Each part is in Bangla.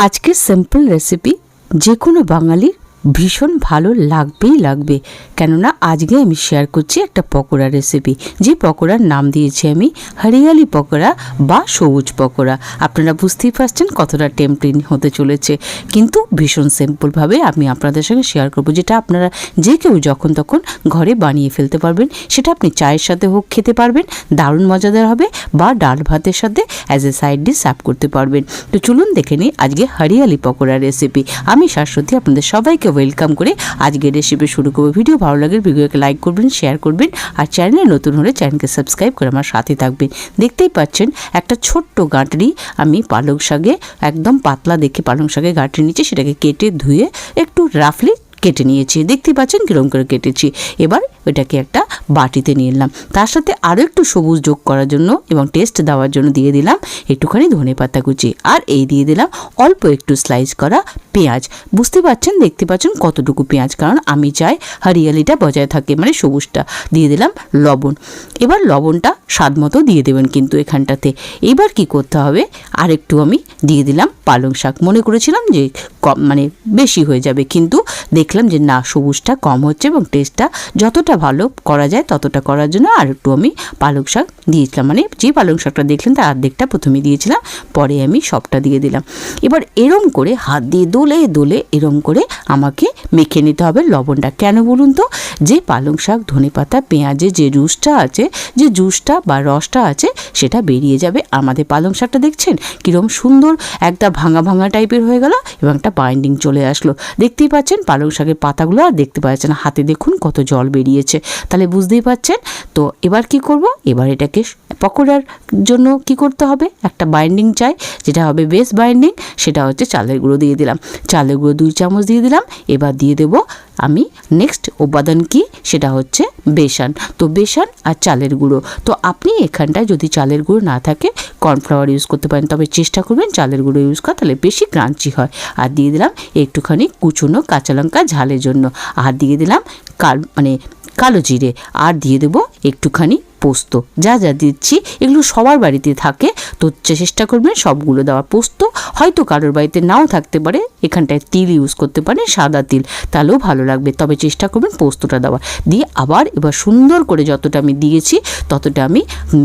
আজকের সিম্পল রেসিপি যে কোনো বাঙালির ভীষণ ভালো লাগবেই লাগবে। কেননা আজকে আমি শেয়ার করছি একটা পকোড়া রেসিপি যে পকোড়ার নাম দিয়েছি আমি হরিয়ালি পকোড়া বা সবুজ পকোড়া। আপনারা বুঝতেই পারছেন কতটা টেম্পটিং হতে চলেছে। কিন্তু ভীষণ সিম্পলভাবে আমি আপনাদের সঙ্গে শেয়ার করব, যেটা আপনারা যে কেউ যখন তখন ঘরে বানিয়ে ফেলতে পারবেন, সেটা আপনি চায়ের সাথে হোক, খেতে পারবেন, দারুণ মজাদার হবে বা ডাল ভাতের সাথে as a side dish serve করতে পারবেন। তো চলুন দেখে নিই আজকে হরিয়ালি পকোড়া রেসিপি আমি শাশ্বতী, আপনাদের সবাইকে ওয়েলকাম করে আজকের রেসিপি শুরু করব। ভিডিও ভালো লাগে, ভিডিওকে লাইক করবেন শেয়ার করবেন আর চ্যানেলে নতুন হলে চ্যানেলকে সাবস্ক্রাইব করে আমার সাথে থাকবেন। দেখতেই পাচ্ছেন, একটা ছোট্ট গাঁটরি আমি পালং শাকে একদম পাতলা দেখে পালং শাকে গাঁটরি নিচে সেটাকে কেটে ধুয়ে একটু রাফলি কেটে নিয়েছি। দেখতে পাচ্ছেন কীরকম করে কেটেছি। এবার ওইটাকে একটা বাটিতে নিয়ে এলাম। তার সাথে আরও একটু সবুজ যোগ করার জন্য এবং টেস্ট দেওয়ার জন্য দিয়ে দিলাম একটুখানি ধনে পাতা কুচি। আর এই দিয়ে দিলাম অল্প একটু স্লাইস করা পেঁয়াজ। বুঝতে পারছেন দেখতে পাচ্ছেন কতটুকু পেঁয়াজ? কারণ আমি চাই হরিয়ালিটা বজায় থাকে মানে সবুজটা। দিয়ে দিলাম লবণ। এবার লবণটা স্বাদ মতো দিয়ে দেবেন কিন্তু এখানটাতে। এবার কি করতে হবে? আর একটু আমি দিয়ে দিলাম পালং শাক। মনে করেছিলাম যে কম মানে বেশি হয়ে যাবে। কিন্তু দেখলাম যে না, সবুজটা কম হচ্ছে এবং টেস্টটা যতটা ভালো করা যায় ততটা করার জন্য আর একটু আমি পালং শাক দিয়েছিলাম। মানে যে পালং শাকটা দেখলেন তার অর্ধেকটা প্রথমে দিয়েছিলাম, পরে আমি সবটা দিয়ে দিলাম। এবার এরম করে হাত দিয়ে দোলে দোলে এরম করে আমাকে মেখে নিতে হবে লবণটা। কেন বলুন তো? যে পালং শাক, ধনে পাতা, পেঁয়াজে যে জুসটা আছে, যে জুসটা বা রসটা আছে, সেটা বেরিয়ে যাবে। আমাদের পালং শাকটা দেখছেন? কীরকম সুন্দর একটা ভাঙা ভাঙা টাইপের হয়ে গেল এবং একটা বাইন্ডিং চলে আসলো। দেখতেই পাচ্ছেন পালং শাকের পাতাগুলো আর দেখতে পাচ্ছেন হাতে দেখুন কত জল বেরিয়েছে। তাহলে বুঝতেই পাচ্ছেন? তো এবার কি করব? এবার এটাকে পকোড়ার জন্য কি করতে হবে? একটা বাইন্ডিং চাই, যেটা হবে বেস বাইন্ডিং সেটা হচ্ছে চালের গুঁড়ো দিয়ে দিলাম। চালের গুঁড়ো দুই চামচ দিয়ে দিলাম। এবার দিয়ে দেবো আমি নেক্সট উপাদান কি? সেটা হচ্ছে বেসন। তো বেসন আর চালের গুঁড়ো। তো আপনি এখানটায় যদি চালের গুঁড়ো না থাকে কর্নফ্লাওয়ার ইউজ করতে পারেন। তবে চেষ্টা করবেন চালের গুঁড়ো ইউজ করা। তাহলে বেশি ক্রাঞ্চি হয়। আর দিয়ে দিলাম একটুখানি কুচুনো কাঁচা লঙ্কা ঝালের জন্য। আর দিয়ে দিলাম কাল মানে কালো জিরে। আর দিয়ে দেবো একটুখানি পোস্ত। যা যা দিচ্ছি, এগুলো সবার বাড়িতে থাকে। তো চেষ্টা করবেন সবগুলো দেওয়ার পোস্ত। হয়তো কারোর বাড়িতে নাও থাকতে পারে, এখানটায় তিল ইউজ করতে পারেন, সাদা তিল। তাহলেও ভালো লাগবে। তবে চেষ্টা করবেন পোস্তটা দেওয়া দিয়ে আবার এবার সুন্দর করে যতটা আমি দিয়েছি, ততটা আমি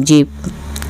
যে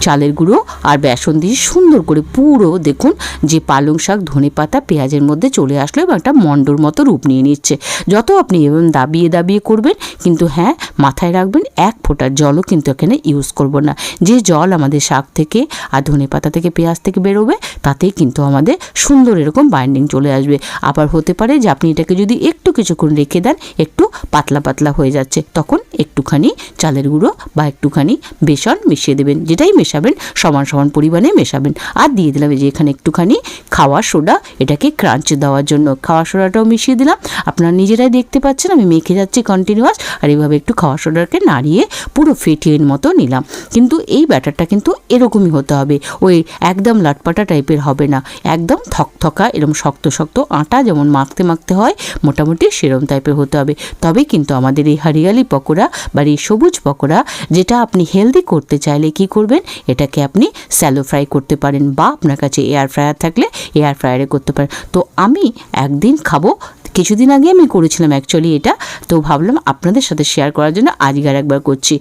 চালের গুঁড়ো আর বেসন দিয়ে সুন্দর করে পুরো দেখুন যে পালং শাক, ধনে পাতা, পেঁয়াজের মধ্যে চলে আসলো এবং একটা মণ্ডর মতো রূপ নিয়ে নিচ্ছে। যত আপনি এবং দাবিয়ে দাবিয়ে করবেন, কিন্তু হ্যাঁ মাথায় রাখবেন, এক ফোঁটার জলও কিন্তু এখানে ইউজ করব না। যে জল আমাদের শাক থেকে আর ধনে পাতা থেকে পেঁয়াজ থেকে বেরোবে, তাতেই কিন্তু আমাদের সুন্দর এরকম বাইন্ডিং চলে আসবে। আবার হতে পারে যে আপনি এটাকে যদি একটু কিছুক্ষণ রেখে দেন, একটু পাতলা পাতলা হয়ে যাচ্ছে, তখন একটুখানি চালের গুঁড়ো বা একটুখানি বেসন মিশিয়ে দেবেন, যেটাই মেশাবেন, সমান সমান পরিমাণে মেশাবেন। আর দিয়ে দিলাম এই যে এখানে একটুখানি খাওয়া সোডা, এটাকে ক্রাঞ্চ দেওয়ার জন্য। খাওয়ার সোডাটাও মিশিয়ে দিলাম। আপনারা নিজেরাই দেখতে পাচ্ছেন, আমি মেখে যাচ্ছি কন্টিনিউয়াস আর এইভাবে একটু খাওয়ার সোডাকে নাড়িয়ে পুরো ফেটিয়ে মতো নিলাম। কিন্তু এই ব্যাটারটা কিন্তু এরকমই হতে হবে। ওই একদম লাটপাটা টাইপের হবে না। একদম থকথকা এরকম শক্ত শক্ত আটা যেমন মাখতে মাখতে হয়, মোটামুটি সেরম টাইপের হতে হবে। তবে কিন্তু আমাদের এই হরিয়ালি পকোড়া বা এই সবুজ পকোড়া, যেটা আপনি হেলদি করতে চাইলে কি করবেন? এটাকে আপনি স্যালো ফ্রাই করতে পারেন বা আপনার কাছে এয়ার ফ্রায়ার থাকলে এয়ার ফ্রায়ারে করতে পারেন। তো আমি একদিন খাব। কিছুদিন আগে আমি করেছিলাম অ্যাকচুয়ালি এটা। তো ভাবলাম আপনাদের সাথে শেয়ার করার জন্য আজকে আর একবার করছি।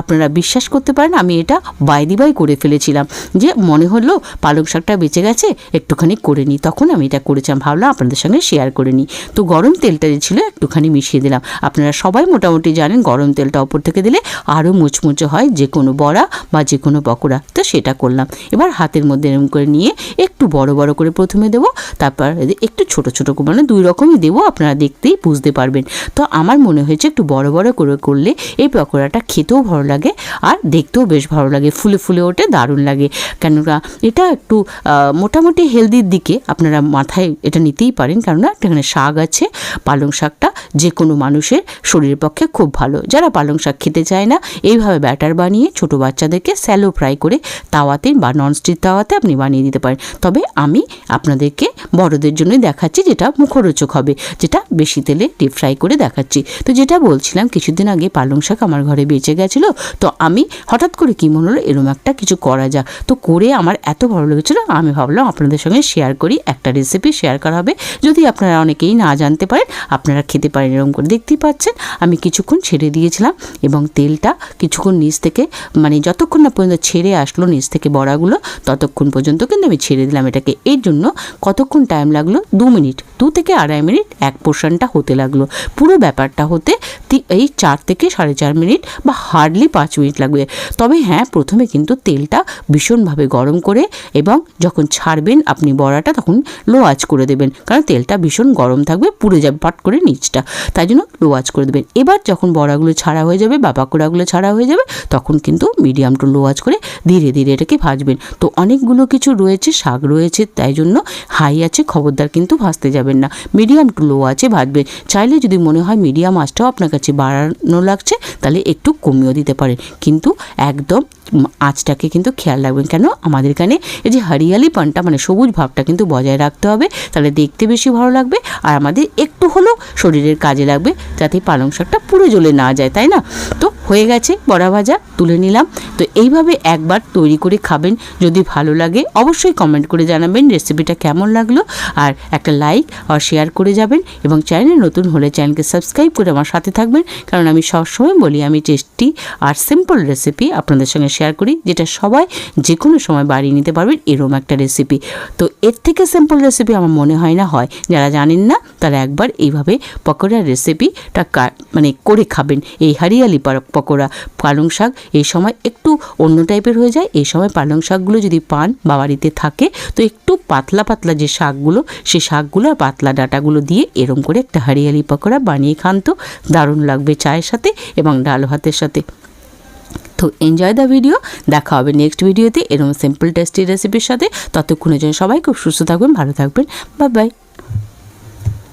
আপনারা বিশ্বাস করতে পারেন, আমি এটা বাইদি বাই করে ফেলেছিলাম। যে মনে হলো পালং শাকটা বেঁচে গেছে, একটুখানি করে নিই। তখন আমি এটা করেছিলাম ভাবলাম আপনাদের সঙ্গে শেয়ার করে নিই। তো গরম তেলটা যে ছিল, একটুখানি মিশিয়ে দিলাম। আপনারা সবাই মোটামুটি জানেন, গরম তেলটা ওপর থেকে দিলে আরও মুচমুচে হয় যে কোনো বড়া বা যে কোনো পকোড়া। তো সেটা করলাম। এবার হাতের মধ্যে এরকম করে নিয়ে একটু বড় বড় করে প্রথমে দেবো, তারপর একটু ছোট ছোট মানে দুই রকমই দেবো, আপনারা দেখতেই বুঝতে পারবেন। তো আমার মনে হয়েছে একটু বড় বড় করে করলে এই পকোড়াটা খেতেও ভালো লাগে আর দেখতেও বেশ ভালো লাগে। ফুলে ফুলে ওঠে, দারুণ লাগে। কেননা এটা একটু মোটামুটি হেলদির দিকে আপনারা মাথায় এটা নিতেই পারেন। কেননা এখানে শাক আছে, পালং শাকটা যে কোনো মানুষের শরীরের পক্ষে খুব ভালো। যারা পালং শাক খেতে চায় না, এইভাবে ব্যাটার বানিয়ে ছোট বাচ্চাদেরকে স্যালো ফ্রাই করে তাওয়াতে বা ননস্টিক তাওয়াতে আপনি বানিয়ে দিতে পারেন। তবে আমি আপনাদেরকে বড়দের জন্যই দেখাচ্ছি যেটা মুখরোচক হবে, যেটা বেশি তেলে ডিপ ফ্রাই করে দেখাচ্ছি। তো যেটা বলছিলাম, কিছুদিন আগে পালং শাক আমার ঘরে বেঁচে গেছিল তো আমি হঠাৎ করে কী মনে হলো এরকম একটা কিছু করা যাক। তো করে আমার এত ভালো লেগেছিলো, আমি ভাবলাম আপনাদের সঙ্গে শেয়ার করি, একটা রেসিপি শেয়ার করা হবে। যদি আপনারা অনেকেই না জানতে পারেন, আপনারা খেতে পারেন এরকম করে দেখতেই পাচ্ছেন। আমি কিছুক্ষণ ছেড়ে দিয়েছিলাম এবং তেলটা কিছুক্ষণ নিচ থেকে মানে যতক্ষণ না পর্যন্ত ছেড়ে আসলো নিচ থেকে বড়াগুলো, ততক্ষণ পর্যন্ত কিন্তু আমি ছেড়ে দিলাম এটাকে। এর জন্য কতক্ষণ টাইম লাগল? দু মিনিট দু থেকে আড়াই মিনিট এক পোর্শনটা হতে লাগল। পুরো ব্যাপারটা হতে এই চার থেকে সাড়ে চার মিনিট বা হার্ডলি পাঁচ মিনিট লাগবে। তবে হ্যাঁ প্রথমে কিন্তু তেলটা ভীষণভাবে গরম করে এবং যখন ছাড়বেন আপনি বড়াটা তখন লো আঁচ করে দেবেন। কারণ তেলটা ভীষণ গরম থাকবে, পুড়ে যাবে পাট করে নিচটা। তাই জন্য লো আঁচ করে দেবেন। এবার যখন বড়াগুলো ছাড়া হয়ে যাবে বা পাকোড়াগুলো ছাড়া হয়ে যাবে, তখন কিন্তু মিডিয়াম টু লো আঁচ করে ধীরে ধীরে এটাকে ভাজবেন। তো অনেকগুলো কিছু রয়েছে, শাক রয়েছে, তাই জন্য হাই আছে খবরদার কিন্তু ভাজতে যাবেন না। মিডিয়াম টু লো আছে ভাজবেন। চাইলে যদি মনে হয় মিডিয়াম আঁচটাও আপনার কাছে বাড়ানো লাগছে, তাহলে একটু কমিয়েও দিতে পারেন কিন্তু একদম আঁচটাকে কিন্তু খেয়াল রাখবেন। কেন? আমাদের এখানে এই যে হরিয়ালি পানটা মানে সবুজ ভাবটা কিন্তু বজায় রাখতে হবে। তাহলে দেখতে বেশি ভালো লাগবে আর আমাদের একটু হলেও শরীরের কাজে লাগবে, যাতে পালং শাকটা পুরো জ্বলে না যায়, তাই না? তো হয়ে গেছে, বড়া ভাজা তুলে নিলাম। তো এইভাবে একবার তৈরি করে খাবেন, যদি ভালো লাগে অবশ্যই কমেন্ট করে জানাবেন রেসিপিটা কেমন লাগল। আর একটা লাইক আর শেয়ার করে যাবেন এবং চ্যানেলে নতুন হলে চ্যানেলকে সাবস্ক্রাইব করে আমার সাথে থাকবেন। কারণ আমি সবসময় বলি, আমি টেস্টি আর সিম্পল রেসিপি আপনাদের সঙ্গে শেয়ার করি, যেটা সবাই যে কোনো সময় বাড়িয়ে নিতে পারবেন, এরম একটা রেসিপি তো এর থেকে সিম্পল রেসিপি আমার মনে হয় না হয়, যারা জানেন না, তারা একবার এইভাবে পকোড়ার রেসিপিটা মানে করে খাবেন। এই হারিয়ালি পা- পকোড়া। পালং শাক এই সময় একটু অন্য টাইপের হয়ে যায়। এই সময় পালং শাকগুলো যদি পান বা বাড়িতে থাকে, তো একটু পাতলা পাতলা যে শাকগুলো, সে শাকগুলো আর পাতলা ডাটাগুলো দিয়ে এরম করে একটা হারিয়ালি পকোড়া বানিয়ে খান তো। দারুণ লাগবে চায়ের সাথে এবং ডাল ভাতের সাথে। তো এনজয় দ্য ভিডিও দেখা হবে নেক্সট ভিডিওতে এরকম সিম্পল টেস্টি রেসিপির সাথে। ততক্ষণের জন্য সবাই খুব সুস্থ থাকবেন ভালো থাকবেন। Bye bye